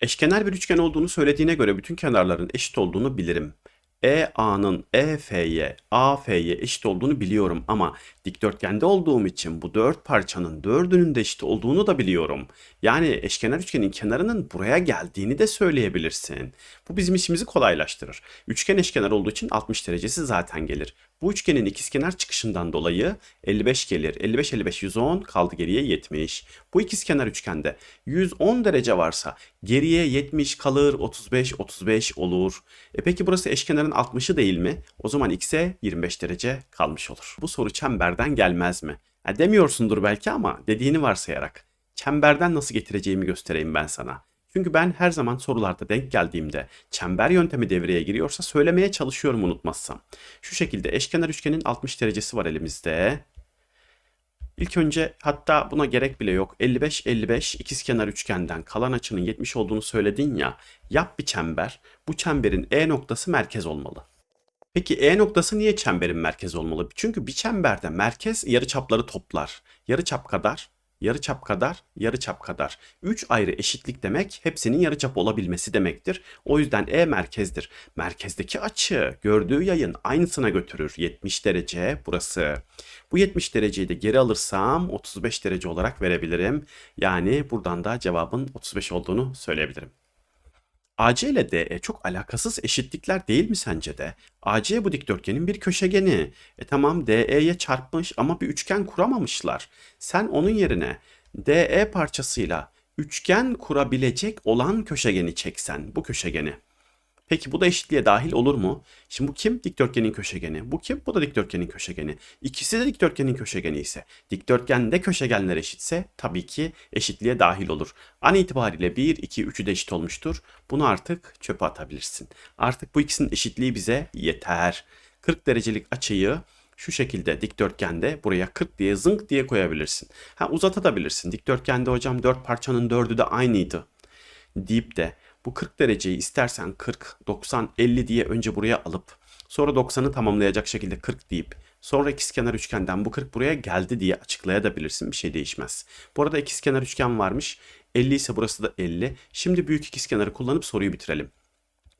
Eşkenar bir üçgen olduğunu söylediğine göre bütün kenarların eşit olduğunu bilirim. EA'nın EF'ye, AF'ye eşit olduğunu biliyorum ama dikdörtgende olduğum için bu dört parçanın dördünün de eşit olduğunu da biliyorum. Yani eşkenar üçgenin kenarının buraya geldiğini de söyleyebilirsin. Bu bizim işimizi kolaylaştırır. Üçgen eşkenar olduğu için 60 derecesi zaten gelir. Bu üçgenin ikizkenar çıkışından dolayı 55 gelir. 55 55 110 kaldı geriye 70. Bu ikizkenar üçgende 110 derece varsa geriye 70 kalır 35 35 olur. E peki burası eşkenarın 60'ı değil mi? O zaman x'e 25 derece kalmış olur. Bu soru çemberden gelmez mi? Ha, demiyorsundur belki ama dediğini varsayarak. Çemberden nasıl getireceğimi göstereyim ben sana. Çünkü ben her zaman sorularda denk geldiğimde çember yöntemi devreye giriyorsa söylemeye çalışıyorum unutmazsam. Şu şekilde eşkenar üçgenin 60 derecesi var elimizde. İlk önce hatta buna gerek bile yok. 55-55 ikizkenar üçgenden kalan açının 70 olduğunu söyledin ya. Yap bir çember. Bu çemberin E noktası merkez olmalı. Peki E noktası niye çemberin merkez olmalı? Çünkü bir çemberde merkez yarıçapları toplar. Yarıçap kadar, yarıçap kadar, yarıçap kadar. 3 ayrı eşitlik demek hepsinin yarıçap olabilmesi demektir. O yüzden E merkezdir. Merkezdeki açı gördüğü yayın aynısına götürür. 70 derece burası. Bu 70 dereceyi de geri alırsam 35 derece olarak verebilirim. Yani buradan da cevabın 35 olduğunu söyleyebilirim. AC ile DE çok alakasız eşitlikler değil mi sence de? AC bu dikdörtgenin bir köşegeni. E tamam DE'ye çarpmış ama bir üçgen kuramamışlar. Sen onun yerine DE parçasıyla üçgen kurabilecek olan köşegeni çeksen bu köşegeni. Peki bu da eşitliğe dahil olur mu? Şimdi bu kim? Dikdörtgenin köşegeni. Bu kim? Bu da dikdörtgenin köşegeni. İkisi de dikdörtgenin köşegeni ise, dikdörtgende köşegenler eşitse tabii ki eşitliğe dahil olur. An itibariyle 1, 2, 3'ü de eşit olmuştur. Bunu artık çöpe atabilirsin. Artık bu ikisinin eşitliği bize yeter. 40 derecelik açıyı şu şekilde dikdörtgende buraya 40 diye zınk diye koyabilirsin. Ha uzatabilirsin. Dikdörtgende hocam 4 parçanın 4'ü de aynıydı deyip de bu 40 dereceyi istersen 40, 90, 50 diye önce buraya alıp sonra 90'ı tamamlayacak şekilde 40 deyip sonra ikizkenar üçgenden bu 40 buraya geldi diye açıklayabilirsin. Bir şey değişmez. Bu arada ikizkenar üçgen varmış. 50 ise burası da 50. Şimdi büyük ikizkenarı kullanıp soruyu bitirelim.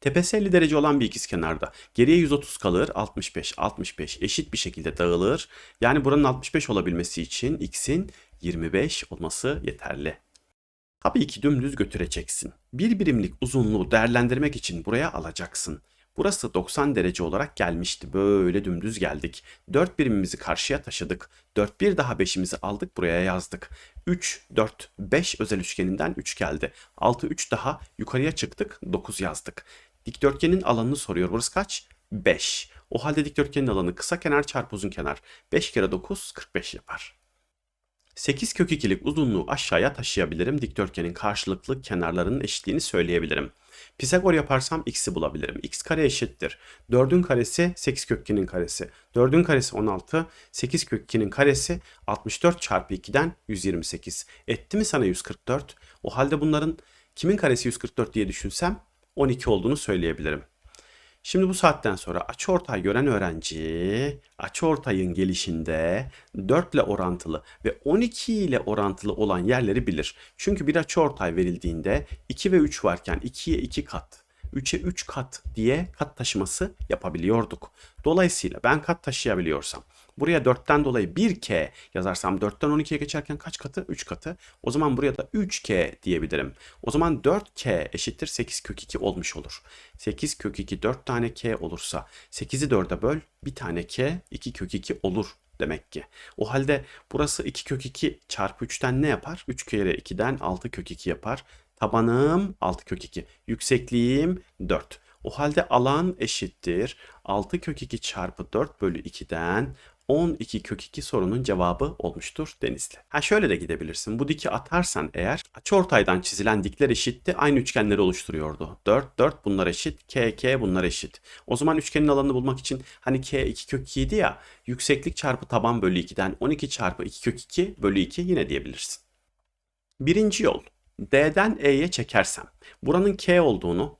Tepesi 50 derece olan bir ikizkenarda geriye 130 kalır 65 65 eşit bir şekilde dağılır. Yani buranın 65 olabilmesi için x'in 25 olması yeterli. Tabii ki dümdüz götüreceksin. Bir birimlik uzunluğu değerlendirmek için buraya alacaksın. Burası 90 derece olarak gelmişti. Böyle dümdüz geldik. 4 birimimizi karşıya taşıdık. 4 bir daha 5'imizi aldık buraya yazdık. 3, 4, 5 özel üçgeninden 3 geldi. 6, 3 daha yukarıya çıktık 9 yazdık. Dikdörtgenin alanını soruyor. Burası kaç? 5. O halde dikdörtgenin alanı kısa kenar çarpı uzun kenar. 5 kere 9 45 yapar. 8 kök 2'lik uzunluğu aşağıya taşıyabilirim. Dikdörtgenin karşılıklı kenarlarının eşitliğini söyleyebilirim. Pisagor yaparsam x'i bulabilirim. x kare eşittir. 4'ün karesi 8 kök 2'nin karesi. 4'ün karesi 16. 8 kök 2'nin karesi 64 çarpı 2'den 128. Etti mi sana 144? O halde bunların kimin karesi 144 diye düşünsem 12 olduğunu söyleyebilirim. Şimdi bu saatten sonra açıortay gören öğrenci açıortayın gelişinde 4 ile orantılı ve 12 ile orantılı olan yerleri bilir. Çünkü bir açıortay verildiğinde 2 ve 3 varken 2'ye 2 kat, 3'e 3 kat diye kat taşıması yapabiliyorduk. Dolayısıyla ben kat taşıyabiliyorsam Buraya 4'ten dolayı 1K yazarsam 4'ten 12'ye geçerken kaç katı? 3 katı. O zaman buraya da 3K diyebilirim. O zaman 4K eşittir 8 kök 2 olmuş olur. 8 kök 2 4 tane K olursa 8'i 4'e böl bir tane K 2 kök 2 olur demek ki. O halde burası 2 kök 2 çarpı 3'ten ne yapar? 3 kere 2'den 6 kök 2 yapar. Tabanım 6 kök 2. Yüksekliğim 4. O halde alan eşittir. 6 kök 2 çarpı 4 bölü 2'den 12 kök 2 sorunun cevabı olmuştur Denizli. Ha şöyle de gidebilirsin. Bu diki atarsan eğer açıortaydan çizilen dikler eşitti. Aynı üçgenleri oluşturuyordu. 4 4 bunlar eşit. K K bunlar eşit. O zaman üçgenin alanını bulmak için hani K 2 kök 2 idi ya. Yükseklik çarpı taban bölü 2'den 12 çarpı 2 kök 2 bölü 2 yine diyebilirsin. Birinci yol. D'den E'ye çekersem buranın K olduğunu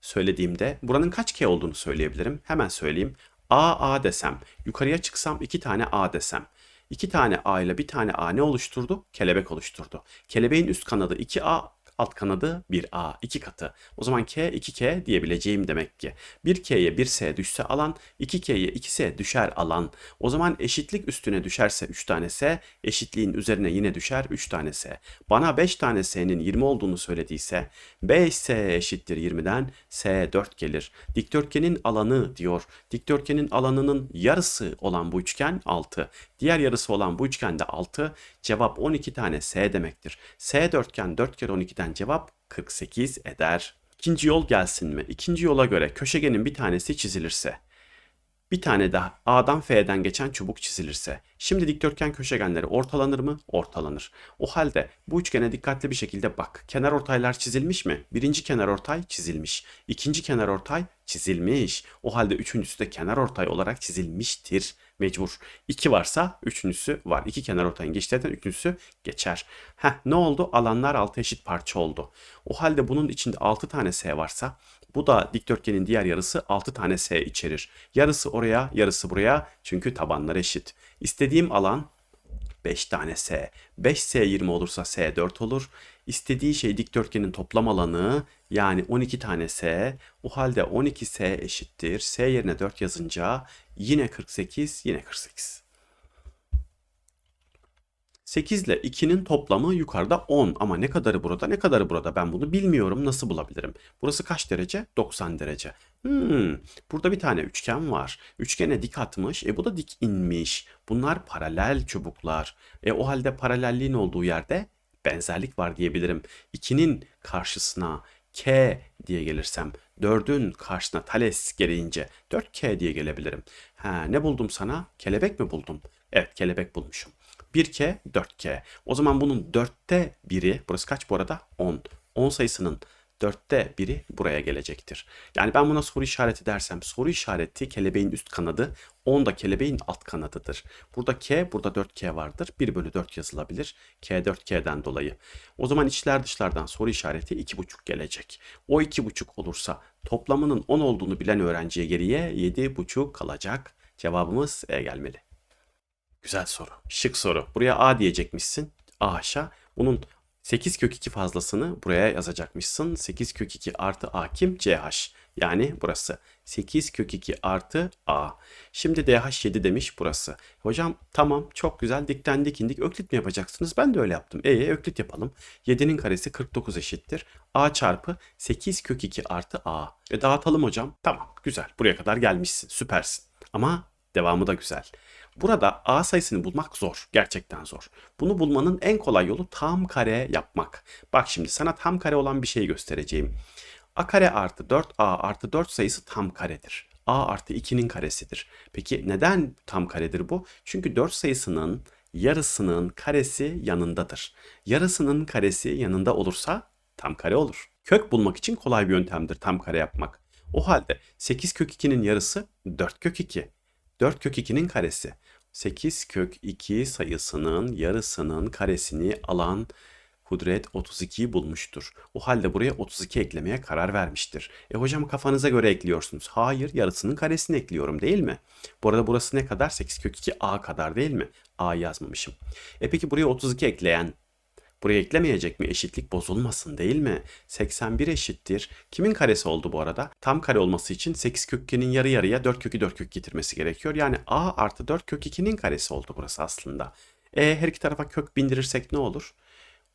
söylediğimde buranın kaç K olduğunu söyleyebilirim. Hemen söyleyeyim. A A desem, yukarıya çıksam iki tane A desem. İki tane A ile bir tane A ne oluşturdu? Kelebek oluşturdu. Kelebeğin üst kanadı 2A, alt kanadı 1A 2 katı. O zaman K 2K diyebileceğim demek ki. 1K'ye 1S düşse alan 2K'ye 2S düşer alan. O zaman eşitlik üstüne düşerse 3 tane S eşitliğin üzerine yine düşer 3 tane S. Bana 5 tane S'nin 20 olduğunu söylediyse 5S eşittir 20'den S 4 gelir. Dikdörtgenin alanı diyor. Dikdörtgenin alanının yarısı olan bu üçgen 6. Diğer yarısı olan bu üçgende 6. Cevap 12 tane S demektir. S dörtgen 4 kere 12'den cevap 48 eder. İkinci yol gelsin mi? İkinci yola göre köşegenin bir tanesi çizilirse bir tane daha A'dan F'den geçen çubuk çizilirse. Şimdi dikdörtgen köşegenleri ortalanır mı? Ortalanır. O halde bu üçgene dikkatli bir şekilde bak. Kenar ortaylar çizilmiş mi? Birinci kenar ortay çizilmiş. İkinci kenar ortay çizilmiş. O halde üçüncüsü de kenar ortay olarak çizilmiştir. Mecbur. İki varsa üçüncüsü var. İki kenar ortayın geçtiğinden üçüncüsü geçer. Heh ne oldu? Alanlar altı eşit parça oldu. O halde bunun içinde altı tane S varsa bu da dikdörtgenin diğer yarısı 6 tane S içerir. Yarısı oraya, yarısı buraya çünkü tabanlar eşit. İstediğim alan 5 tane S. 5S 20 olursa S 4 olur. İstediği şey dikdörtgenin toplam alanı yani 12 tane S. O halde 12S eşittir. S yerine 4 yazınca yine 48, yine 48. 8 ile 2'nin toplamı yukarıda 10 ama ne kadarı burada ne kadarı burada ben bunu bilmiyorum nasıl bulabilirim. Burası kaç derece? 90 derece. Hmm, burada bir tane üçgen var. Üçgene dik atmış. E bu da dik inmiş. Bunlar paralel çubuklar. E o halde paralelliğin olduğu yerde benzerlik var diyebilirim. 2'nin karşısına K diye gelirsem 4'ün karşısına Thales gereğince 4K diye gelebilirim. Ha, ne buldum sana? Kelebek mi buldum? Evet kelebek bulmuşum. 1K, 4K. O zaman bunun 4'te biri, burası kaç bu arada? 10. 10 sayısının 4'te biri buraya gelecektir. Yani ben buna soru işareti dersem soru işareti kelebeğin üst kanadı 10 da kelebeğin alt kanadıdır. Burada K, burada 4K vardır. 1 bölü 4 yazılabilir. K 4K'den dolayı. O zaman içler dışlardan soru işareti 2,5 gelecek. O 2,5 olursa toplamının 10 olduğunu bilen öğrenciye geriye 7,5 kalacak. Cevabımız E gelmeli. Güzel soru. Şık soru. Buraya A diyecekmişsin. A aşağı. Bunun 8 kök 2 fazlasını buraya yazacakmışsın. 8 kök 2 artı A kim? CH. Yani burası. 8 kök 2 artı A. Şimdi DH 7 demiş burası. Hocam tamam çok güzel dikten dikindik. Öklit mi yapacaksınız? Ben de öyle yaptım. E öklit yapalım. 7'nin karesi 49 eşittir. A çarpı 8 kök 2 artı A. E dağıtalım hocam. Tamam güzel. Buraya kadar gelmişsin. Süpersin. Ama devamı da güzel. Burada A sayısını bulmak zor. Gerçekten zor. Bunu bulmanın en kolay yolu tam kare yapmak. Bak şimdi sana tam kare olan bir şey göstereceğim. A kare artı 4A artı 4 sayısı tam karedir. A artı 2'nin karesidir. Peki neden tam karedir bu? Çünkü 4 sayısının yarısının karesi yanındadır. Yarısının karesi yanında olursa tam kare olur. Kök bulmak için kolay bir yöntemdir tam kare yapmak. O halde 8 kök 2'nin yarısı 4 kök 2. 4 kök 2'nin karesi. 8 kök 2 sayısının yarısının karesini alan Kudret 32'yi bulmuştur. O halde buraya 32 eklemeye karar vermiştir. E hocam kafanıza göre ekliyorsunuz. Hayır yarısının karesini ekliyorum değil mi? Bu arada burası ne kadar? 8 kök 2 a kadar değil mi? a yazmamışım. E peki buraya 32 ekleyen Buraya eklemeyecek mi? Eşitlik bozulmasın değil mi? 81 eşittir. Kimin karesi oldu bu arada? Tam kare olması için 8 kök 2'nin yarı yarıya 4 kökü 4 kök getirmesi gerekiyor. Yani a artı 4 kök 2'nin karesi oldu burası aslında. E her iki tarafa kök bindirirsek ne olur?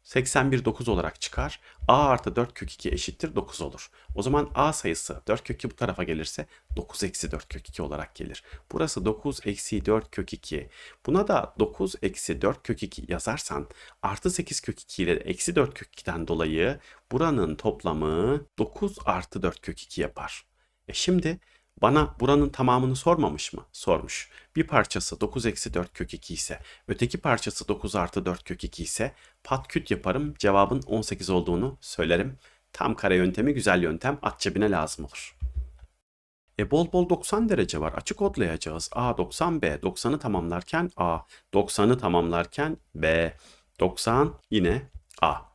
81 9 olarak çıkar. A artı 4 kök 2 eşittir 9 olur. O zaman A sayısı 4 kök 2 bu tarafa gelirse 9 eksi 4 kök 2 olarak gelir. Burası 9 eksi 4 kök 2. Buna da 9 eksi 4 kök 2 yazarsan artı 8 kök 2 ile eksi 4 kök 2'den dolayı buranın toplamı 9 artı 4 kök 2 yapar. E şimdi bana buranın tamamını sormamış mı? Sormuş. Bir parçası 9 eksi 4 kök 2 ise, öteki parçası 9 artı 4 kök 2 ise pat küt yaparım. Cevabın 18 olduğunu söylerim. Tam kare yöntemi güzel yöntem. At cebine lazım olur. E bol bol 90 derece var. Açık kodlayacağız. A 90 B. 90'ı tamamlarken A. 90'ı tamamlarken B. 90 yine A.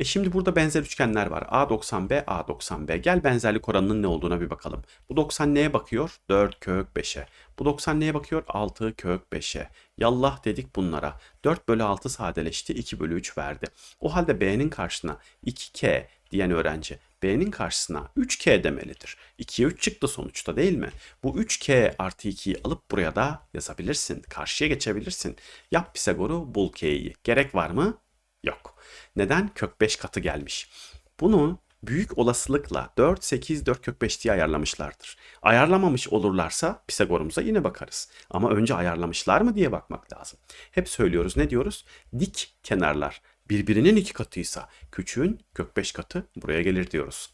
E şimdi burada benzer üçgenler var. A90B, A90B. Gel benzerlik oranının ne olduğuna bir bakalım. Bu 90 neye bakıyor? 4 kök 5'e. Bu 90 neye bakıyor? 6 kök 5'e. Yallah dedik bunlara. 4 bölü 6 sadeleşti. 2 bölü 3 verdi. O halde B'nin karşısına 2K diyen öğrenci B'nin karşısına 3K demelidir. 2'ye 3 çıktı sonuçta değil mi? Bu 3K artı 2'yi alıp buraya da yazabilirsin. Karşıya geçebilirsin. Yap Pisagor'u bul K'yi. Gerek var mı? Yok. Neden? Kök 5 katı gelmiş. Bunu büyük olasılıkla 4, 8, 4 kök 5 diye ayarlamışlardır. Ayarlamamış olurlarsa Pisagor'umuza yine bakarız. Ama önce ayarlamışlar mı diye bakmak lazım. Hep söylüyoruz ne diyoruz? Dik kenarlar birbirinin iki katıysa küçüğün kök 5 katı buraya gelir diyoruz.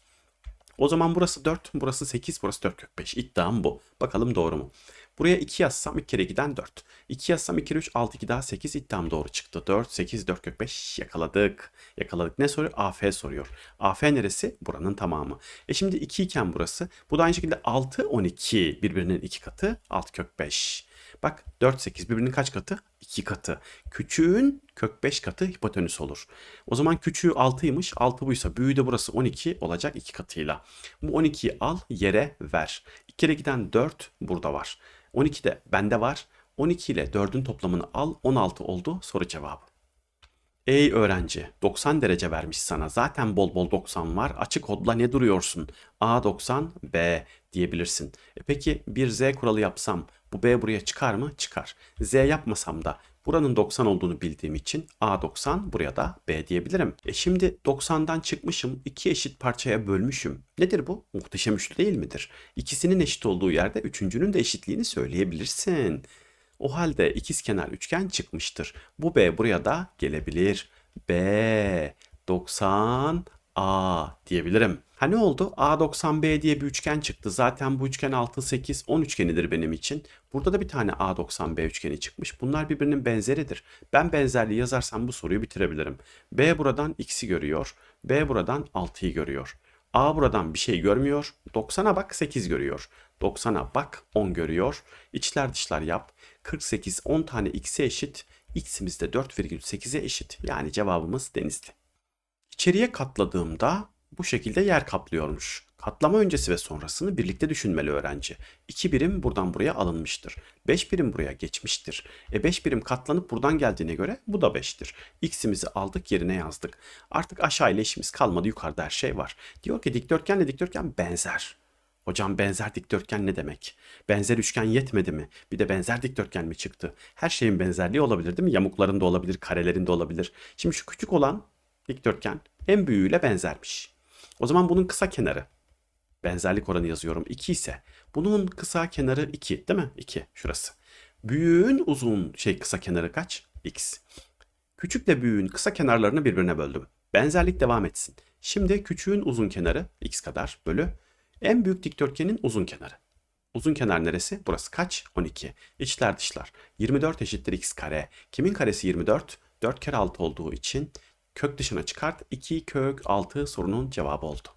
O zaman burası 4, burası 8, burası 4 kök 5. İddiam bu. Bakalım doğru mu? Buraya 2 yazsam 2 kere 2'den 4. 2 yazsam 2 kere 3, 6, 2 daha 8 iddiam doğru çıktı. 4, 8, 4 kök 5 yakaladık. Yakaladık. Ne soruyor? AF soruyor. AF neresi? Buranın tamamı. E şimdi 2 iken burası. Bu da aynı şekilde 6, 12 birbirinin 2 katı. 6 kök 5. Bak 4, 8 birbirinin kaç katı? 2 katı. Küçüğün kök 5 katı hipotenüs olur. O zaman küçüğü 6'ymış. 6 buysa büyüğü de burası 12 olacak 2 katıyla. Bu 12'yi al yere ver. 2 kere giden 4 burada var. 12 de bende var. 12 ile 4'ün toplamını al 16 oldu soru cevabı. Ey öğrenci 90 derece vermiş sana zaten bol bol 90 var açık kodla ne duruyorsun? A 90 B diyebilirsin. E peki bir Z kuralı yapsam bu B buraya çıkar mı? Çıkar. Z yapmasam da buranın 90 olduğunu bildiğim için A 90 buraya da B diyebilirim. E şimdi 90'dan çıkmışım iki eşit parçaya bölmüşüm. Nedir bu? Muhteşem üçlü değil midir? İkisinin eşit olduğu yerde üçüncünün de eşitliğini söyleyebilirsin. O halde ikizkenar üçgen çıkmıştır. Bu B buraya da gelebilir. B 90 A diyebilirim. Ha ne oldu? A90B diye bir üçgen çıktı. Zaten bu üçgen 6, 8, 10 üçgenidir benim için. Burada da bir tane A90B üçgeni çıkmış. Bunlar birbirinin benzeridir. Ben benzerliği yazarsam bu soruyu bitirebilirim. B buradan X'i görüyor. B buradan 6'yı görüyor. A buradan bir şey görmüyor. 90'a bak 8 görüyor. 90'a bak 10 görüyor. İçler dışlar yap. 48 10 tane x'e eşit. x'imiz de 4,8'e eşit. Yani cevabımız denizli. İçeriye katladığımda bu şekilde yer kaplıyormuş. Katlama öncesi ve sonrasını birlikte düşünmeli öğrenci. 2 birim buradan buraya alınmıştır. 5 birim buraya geçmiştir. E 5 birim katlanıp buradan geldiğine göre bu da 5'tir. X'imizi aldık yerine yazdık. Artık aşağı işimiz kalmadı yukarıda her şey var. Diyor ki dikdörtgenle dikdörtgen benzer. Hocam benzer dikdörtgen ne demek? Benzer üçgen yetmedi mi? Bir de benzer dikdörtgen mi çıktı? Her şeyin benzerliği olabilir değil mi? Yamukların da olabilir, karelerin de olabilir. Şimdi şu küçük olan dikdörtgen en büyüğüyle benzermiş. O zaman bunun kısa kenarı benzerlik oranı yazıyorum 2 ise bunun kısa kenarı 2 değil mi? 2 şurası. Büyüğün uzun şey kısa kenarı kaç? X. Küçükle büyüğün kısa kenarlarını birbirine böldüm. Benzerlik devam etsin. Şimdi küçüğün uzun kenarı x kadar bölü en büyük dikdörtgenin uzun kenarı. Uzun kenar neresi? Burası kaç? 12. İçler dışlar. 24 eşittir x kare. Kimin karesi 24? 4 kere 6 olduğu için kök dışına çıkart. 2 kök 6 sorunun cevabı oldu.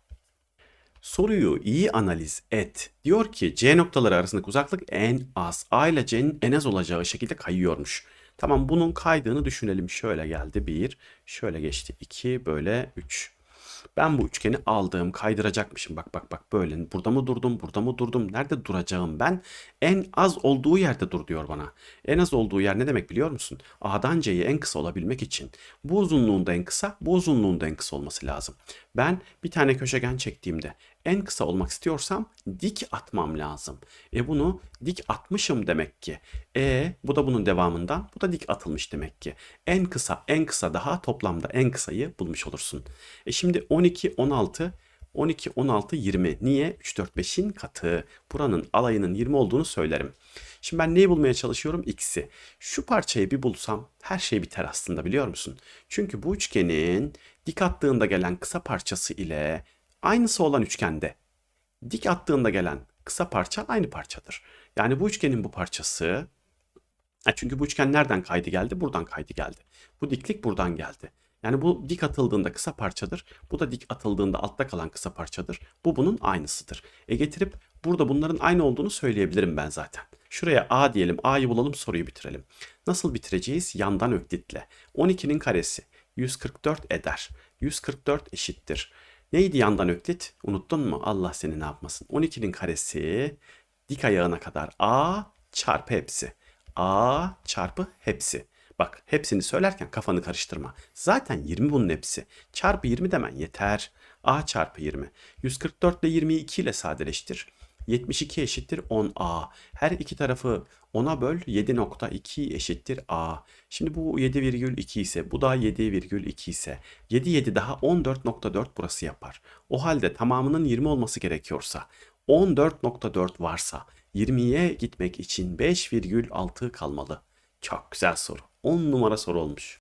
Soruyu iyi analiz et. Diyor ki C noktaları arasındaki uzaklık en az. A ile C'nin en az olacağı şekilde kayıyormuş. Tamam bunun kaydığını düşünelim. Şöyle geldi 1, şöyle geçti 2, böyle 3. Ben bu üçgeni aldım, kaydıracakmışım. Bak bak bak böyle. Burada mı durdum, burada mı durdum? Nerede duracağım ben? En az olduğu yerde dur diyor bana. En az olduğu yer ne demek biliyor musun? A'dan C'ye en kısa olabilmek için bu uzunluğunda en kısa, bu uzunluğunda en kısa olması lazım. Ben bir tane köşegen çektiğimde en kısa olmak istiyorsam dik atmam lazım. E bunu dik atmışım demek ki. E bu da bunun devamından bu da dik atılmış demek ki. En kısa en kısa daha toplamda en kısayı bulmuş olursun. E şimdi 12 16 12 16 20. Niye? 3 4 5'in katı. Buranın alayının 20 olduğunu söylerim. Şimdi ben neyi bulmaya çalışıyorum? X'i. Şu parçayı bir bulsam her şey biter aslında biliyor musun? Çünkü bu üçgenin dik attığında gelen kısa parçası ile aynısı olan üçgende dik attığında gelen kısa parça aynı parçadır. Yani bu üçgenin bu parçası çünkü bu üçgen nereden kaydı geldi? Buradan kaydı geldi. Bu diklik buradan geldi. Yani bu dik atıldığında kısa parçadır. Bu da dik atıldığında altta kalan kısa parçadır. Bu bunun aynısıdır. E getirip burada bunların aynı olduğunu söyleyebilirim ben zaten. Şuraya A diyelim. A'yı bulalım soruyu bitirelim. Nasıl bitireceğiz? Yandan öklitle. 12'nin karesi 144 eder. 144 eşittir. Neydi yandan öklit? Unuttun mu? Allah seni ne yapmasın. 12'nin karesi dik ayağına kadar a çarpı hepsi. a çarpı hepsi. Bak hepsini söylerken kafanı karıştırma. Zaten 20 bunun hepsi. Çarpı 20 demen yeter. a çarpı 20. 144 ile 20'yi 2 ile sadeleştir. 72 eşittir 10a. Her iki tarafı 10'a böl 7.2 eşittir a. Şimdi bu 7,2 ise bu da 7,2 ise 7 7 daha 14.4 burası yapar. O halde tamamının 20 olması gerekiyorsa 14.4 varsa 20'ye gitmek için 5,6 kalmalı. Çok güzel soru. 10 numara soru olmuş.